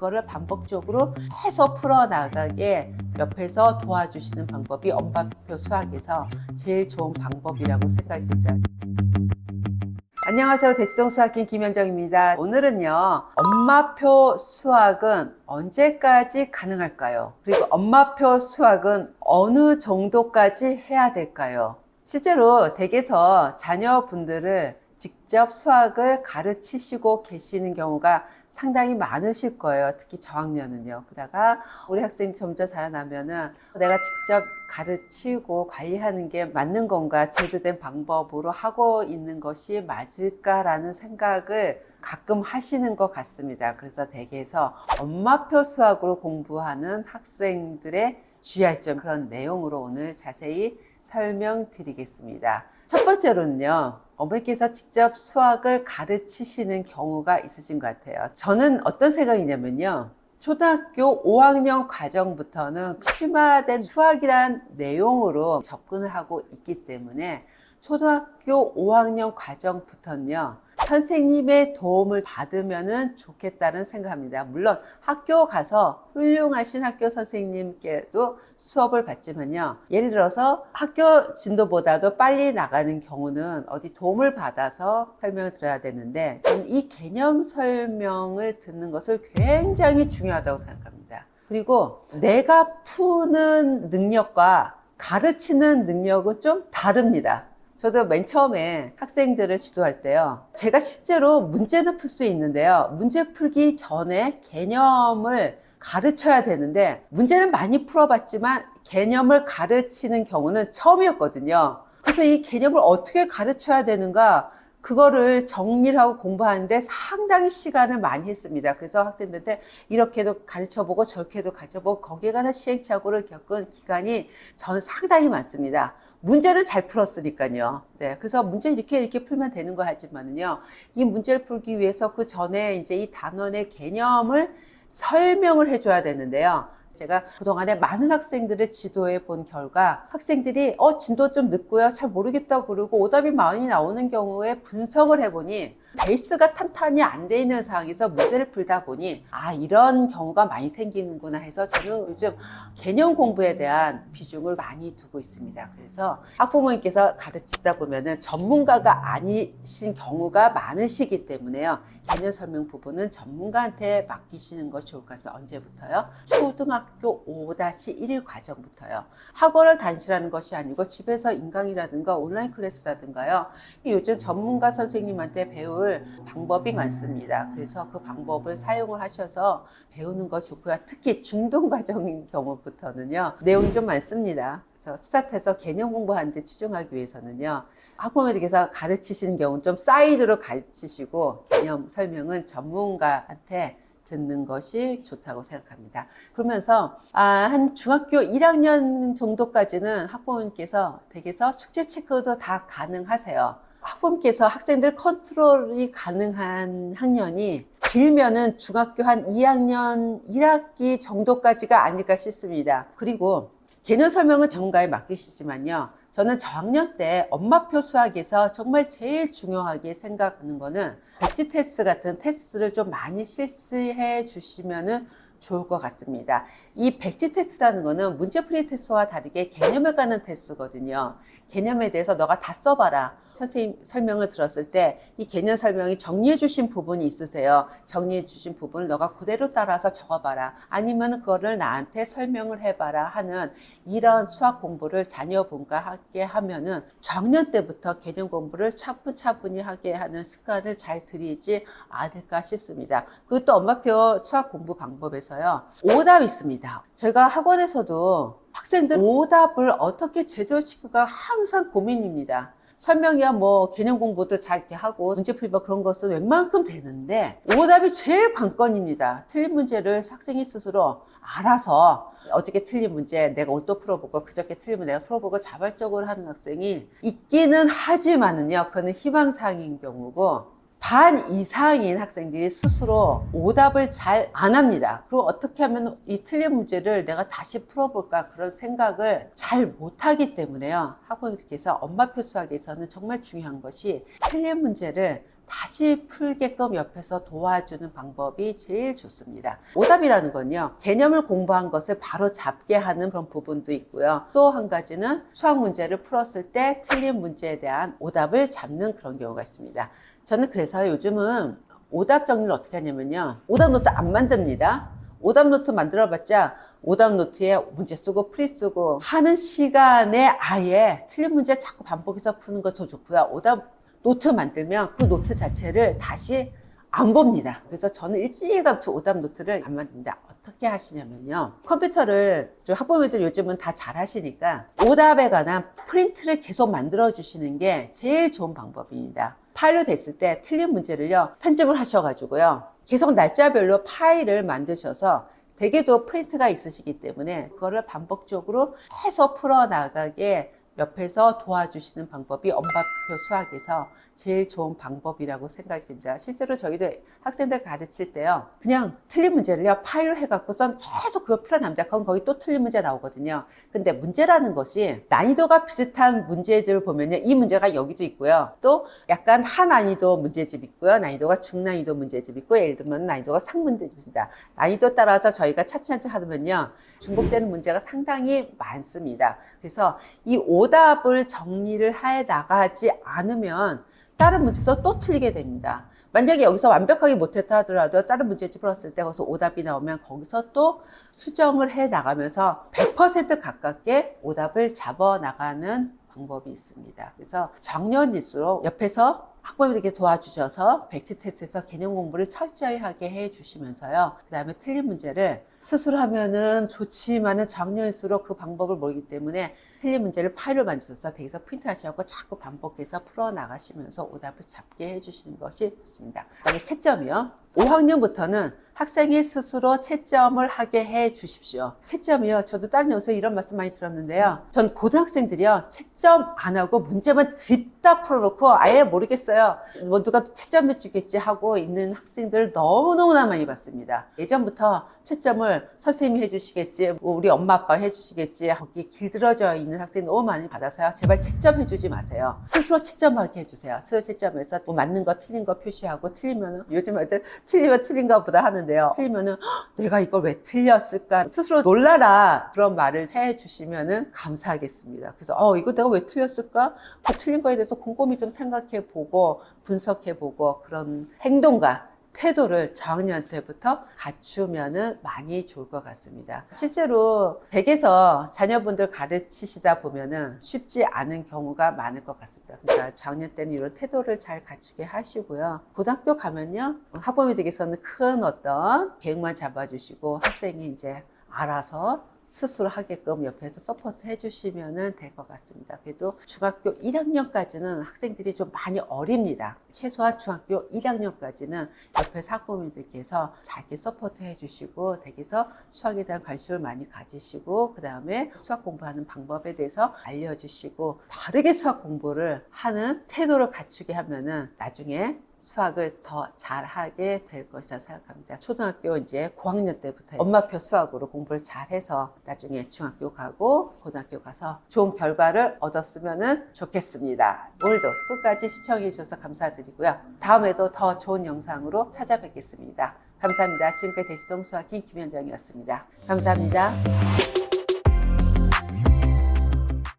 그거를 반복적으로 계속 풀어나가게 옆에서 도와주시는 방법이 엄마표 수학에서 제일 좋은 방법이라고 생각이 듭니다. 안녕하세요. 대치동 수학인 김현정입니다. 오늘은요, 엄마표 수학은 언제까지 가능할까요? 그리고 엄마표 수학은 어느 정도까지 해야 될까요? 실제로 댁에서 자녀분들을 직접 수학을 가르치시고 계시는 경우가 상당히 많으실 거예요. 특히 저학년은요. 그러다가 우리 학생이 점점 자라나면은 내가 직접 가르치고 관리하는 게 맞는 건가, 제대로 된 방법으로 하고 있는 것이 맞을까라는 생각을 가끔 하시는 것 같습니다. 그래서 댁에서 엄마표 수학으로 공부하는 학생들의 주의할 점 그런 내용으로 오늘 자세히 설명드리겠습니다. 첫 번째로는요. 어머니께서 직접 수학을 가르치시는 경우가 있으신 것 같아요. 저는 어떤 생각이냐면요. 초등학교 5학년 과정부터는 심화된 수학이란 내용으로 접근을 하고 있기 때문에 초등학교 5학년 과정부터는요. 선생님의 도움을 받으면 좋겠다는 생각합니다. 물론 학교 가서 훌륭하신 학교 선생님께도 수업을 받지만요. 예를 들어서 학교 진도보다도 빨리 나가는 경우는 어디 도움을 받아서 설명을 들어야 되는데 저는 이 개념 설명을 듣는 것을 굉장히 중요하다고 생각합니다. 그리고 내가 푸는 능력과 가르치는 능력은 좀 다릅니다. 저도 맨 처음에 학생들을 지도할 때요. 제가 실제로 문제는 풀 수 있는데요. 문제 풀기 전에 개념을 가르쳐야 되는데 문제는 많이 풀어봤지만 개념을 가르치는 경우는 처음이었거든요. 그래서 이 개념을 어떻게 가르쳐야 되는가 그거를 정리를 하고 공부하는데 상당히 시간을 많이 했습니다. 그래서 학생들한테 이렇게도 가르쳐보고 저렇게도 가르쳐보고 거기에 관한 시행착오를 겪은 기간이 저는 상당히 많습니다. 문제는 잘 풀었으니까요. 네. 그래서 문제 이렇게 이렇게 풀면 되는 거 하지만은요. 이 문제를 풀기 위해서 그 전에 이제 이 단원의 개념을 설명을 해줘야 되는데요. 제가 그동안에 많은 학생들을 지도해 본 결과 학생들이 어 진도 좀 늦고요 잘 모르겠다고 그러고 오답이 많이 나오는 경우에 분석을 해보니 베이스가 탄탄히 안 돼 있는 상황에서 문제를 풀다 보니 아 이런 경우가 많이 생기는구나 해서 저는 요즘 개념 공부에 대한 비중을 많이 두고 있습니다. 그래서 학부모님께서 가르치다 보면은 전문가가 아니신 경우가 많으시기 때문에요. 개념 설명 부분은 전문가한테 맡기시는 것이 좋을 것 같습니다. 언제부터요? 초등학교 5-1 과정부터요. 학원을 다니시라는 것이 아니고 집에서 인강이라든가 온라인 클래스라든가요. 요즘 전문가 선생님한테 배울 방법이 많습니다. 그래서 그 방법을 사용을 하셔서 배우는 것이 좋고요. 특히 중등 과정인 경우부터는요. 내용이 좀 많습니다. 그래서 스타트해서 개념 공부하는데 치중하기 위해서는요. 학부모님께서 가르치시는 경우는 좀 사이드로 가르치시고 개념 설명은 전문가한테 듣는 것이 좋다고 생각합니다. 그러면서 아, 한 중학교 1학년 정도까지는 학부모님께서 댁에서 숙제 체크도 다 가능하세요. 학부모님께서 학생들 컨트롤이 가능한 학년이 길면은 중학교 한 2학년 1학기 정도까지가 아닐까 싶습니다. 그리고 개념 설명은 전문가에 맡기시지만요. 저는 저학년 때 엄마표 수학에서 정말 제일 중요하게 생각하는 거는 백지 테스트 같은 테스트를 좀 많이 실시해 주시면은 좋을 것 같습니다. 이 백지 테스트라는 거는 문제풀이 테스트와 다르게 개념에 관한 테스트거든요. 개념에 대해서 너가 다 써봐라. 선생님 설명을 들었을 때 이 개념 설명이 정리해 주신 부분이 있으세요. 정리해 주신 부분을 너가 그대로 따라서 적어봐라. 아니면 그거를 나한테 설명을 해봐라 하는 이런 수학 공부를 자녀분과 함께 하면은 작년 때부터 개념 공부를 차분차분히 하게 하는 습관을 잘 들이지 않을까 싶습니다. 그것도 엄마표 수학 공부 방법에서요. 오답 있습니다. 저희가 학원에서도 학생들 오답을 어떻게 제대로 시키가 항상 고민입니다. 설명이야 뭐 개념 공부도 잘 이렇게 하고 문제 풀이뭐 그런 것은 웬만큼 되는데 오답이 제일 관건입니다. 틀린 문제를 학생이 스스로 알아서 어저께 틀린 문제 내가 오늘 또 풀어보고 그저께 문제 내가 풀어보고 자발적으로 하는 학생이 있기는 하지만은요 그거는 희망사항인 경우고 반 이상인 학생들이 스스로 오답을 잘 안 합니다. 그리고 어떻게 하면 이 틀린 문제를 내가 다시 풀어볼까 그런 생각을 잘 못하기 때문에요. 학부모님께서 엄마표 수학에서는 정말 중요한 것이 틀린 문제를 다시 풀게끔 옆에서 도와주는 방법이 제일 좋습니다. 오답이라는 건요, 개념을 공부한 것을 바로 잡게 하는 그런 부분도 있고요. 또 한 가지는 수학 문제를 풀었을 때 틀린 문제에 대한 오답을 잡는 그런 경우가 있습니다. 저는 그래서 요즘은 오답 정리를 어떻게 하냐면요. 오답 노트 안 만듭니다. 오답 노트 만들어봤자 오답 노트에 문제 쓰고 풀이 쓰고 하는 시간에 아예 틀린 문제 자꾸 반복해서 푸는 거 더 좋고요. 오답 노트 만들면 그 노트 자체를 다시 안 봅니다. 그래서 저는 일찌감치 오답 노트를 안 만듭니다. 어떻게 하시냐면요. 컴퓨터를 좀 학부모들 요즘은 다 잘 하시니까 오답에 관한 프린트를 계속 만들어 주시는 게 제일 좋은 방법입니다. 파일로 됐을 때 틀린 문제를요, 편집을 하셔가지고요. 계속 날짜별로 파일을 만드셔서 대개도 프린트가 있으시기 때문에 그거를 반복적으로 계속 풀어나가게 옆에서 도와주시는 방법이 엄마표 수학에서 제일 좋은 방법이라고 생각이 듭니다. 실제로 저희도 학생들 가르칠 때요. 그냥 틀린 문제를요. 파일로 해갖고 선 계속 그걸 풀어납니다. 그럼 거기 또 틀린 문제 나오거든요. 근데 문제라는 것이 난이도가 비슷한 문제집을 보면요. 이 문제가 여기도 있고요. 또 약간 하난이도 문제집 있고요. 난이도가 중난이도 문제집 있고 예를 들면 난이도가 상문제집 있습니다. 난이도 따라서 저희가 차츰차츰 하면요. 중복되는 문제가 상당히 많습니다. 그래서 이 오답을 정리를 해 나가지 않으면 다른 문제에서 또 틀리게 됩니다. 만약에 여기서 완벽하게 못했다 하더라도 다른 문제집 풀었을 때 거기서 오답이 나오면 거기서 또 수정을 해 나가면서 100% 가깝게 오답을 잡아 나가는 방법이 있습니다. 그래서 정년일수록 옆에서 학부모들에게 도와주셔서 백지 테스트에서 개념 공부를 철저히 하게 해 주시면서요. 그 다음에 틀린 문제를 스스로 하면은 좋지만은 작년일수록 그 방법을 모르기 때문에 틀린 문제를 파일로 만드셔서 대기서 프린트 하시고 자꾸 반복해서 풀어 나가시면서 오답을 잡게 해 주시는 것이 좋습니다. 그 다음에 채점이요. 5학년부터는 학생이 스스로 채점을 하게 해 주십시오. 채점이요. 저도 다른 영상에 이런 말씀 많이 들었는데요. 전 고등학생들이요. 채점 안 하고 문제만 뒷다 풀어놓고 아예 모르겠어요. 뭐 누가 또 채점해 주겠지 하고 있는 학생들을 너무너무나 많이 봤습니다. 예전부터 채점을 선생님이 해주시겠지, 뭐 우리 엄마 아빠 해주시겠지, 거기 길들어져 있는 학생 너무 많이 받아서요. 제발 채점해 주지 마세요. 스스로 채점하게 해주세요. 스스로 채점해서 뭐 맞는 거, 틀린 거 표시하고 틀리면은 요즘 애들 틀리면 틀린가 보다 하는데요. 틀리면은 "헉, 내가 이걸 왜 틀렸을까? 스스로 놀라라 그런 말을 해주시면은 감사하겠습니다. 그래서 어 이거 내가 왜 틀렸을까? 그 틀린 거에 대해서 곰곰이 좀 생각해 보고 분석해 보고 그런 행동과 태도를 저학년 때부터 갖추면은 많이 좋을 것 같습니다. 실제로 댁에서 자녀분들 가르치시다 보면은 쉽지 않은 경우가 많을 것 같습니다. 그러니까 저학년 때는 이런 태도를 잘 갖추게 하시고요. 고등학교 가면요. 학부모 댁에서는 큰 어떤 계획만 잡아주시고 학생이 이제 알아서 스스로 하게끔 옆에서 서포트 해주시면 될 것 같습니다. 그래도 중학교 1학년까지는 학생들이 좀 많이 어립니다. 최소한 중학교 1학년까지는 옆에서 학부모님들께서 잘게 서포트 해주시고 댁에서 수학에 대한 관심을 많이 가지시고 그 다음에 수학 공부하는 방법에 대해서 알려주시고 바르게 수학 공부를 하는 태도를 갖추게 하면은 나중에 수학을 더 잘하게 될 것이라 생각합니다. 초등학교 이제 고학년 때부터 엄마표 수학으로 공부를 잘해서 나중에 중학교 가고 고등학교 가서 좋은 결과를 얻었으면 좋겠습니다. 오늘도 끝까지 시청해 주셔서 감사드리고요. 다음에도 더 좋은 영상으로 찾아뵙겠습니다. 감사합니다. 지금까지 대시동 수학인 김현정이었습니다. 감사합니다.